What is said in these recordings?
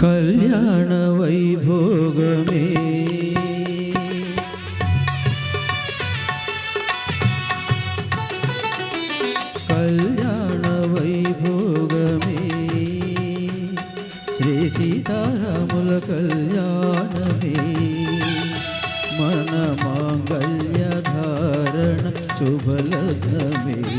कल्याण वैभोग में कल्याण वैभोग में श्री सीतारामूल कल्याणवैभोगमे। कल्याणवैभोगमे। श्रीसीतारामुल कल्याणमे मनमाङ्गल्यधारण शुभलधमे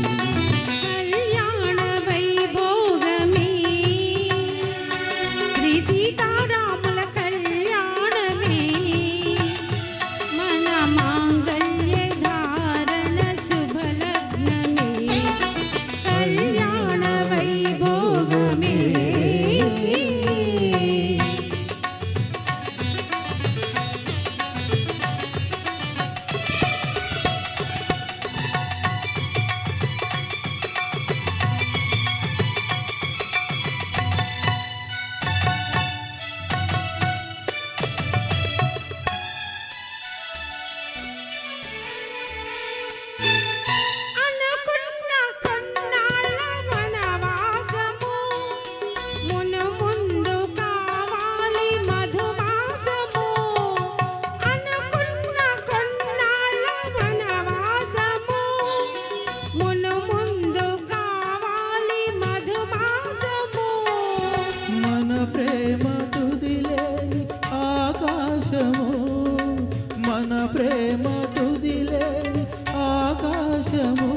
ప్రేమ తుదిలేని ఆకాశము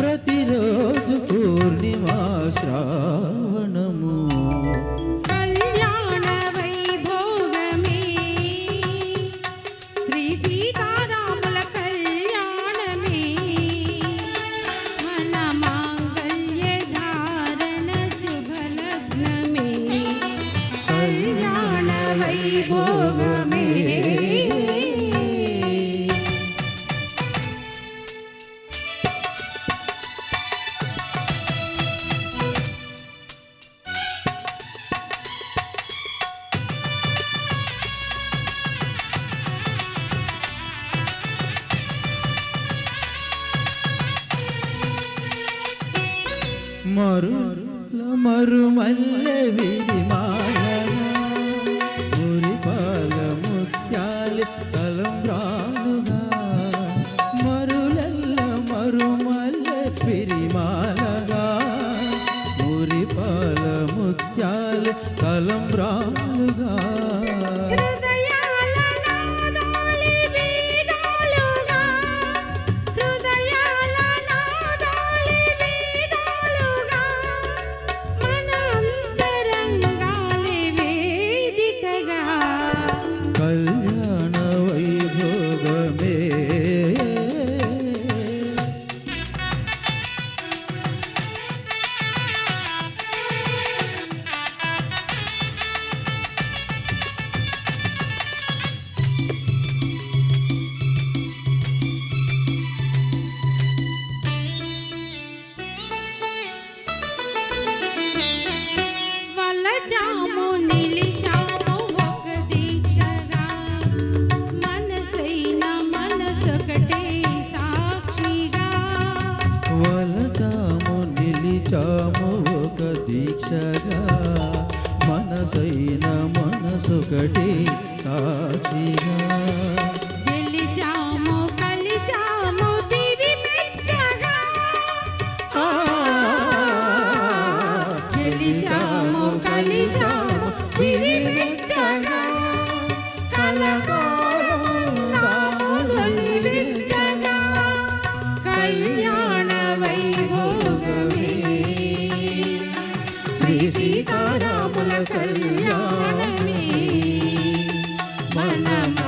ప్రతిరోజు పూర్ణిమా శ్రావణ மருள மருமல்ல விரிமால முரி பால முத்தியாலி தலம்பிராலுனா மருளல்ல மருமல்ல பிரிமாலகா முரி பால முத்தியாலி தலம்பிராலுகா నిలిచాము ఒక దీక్షగా. మనసైన మనసొకటి సాక్షిగా. గెలిచాము కలిచాము దివి మెచ్చగా గెలిచాము కలిచాము సీతారాముల కళ్యాణమే. మనమ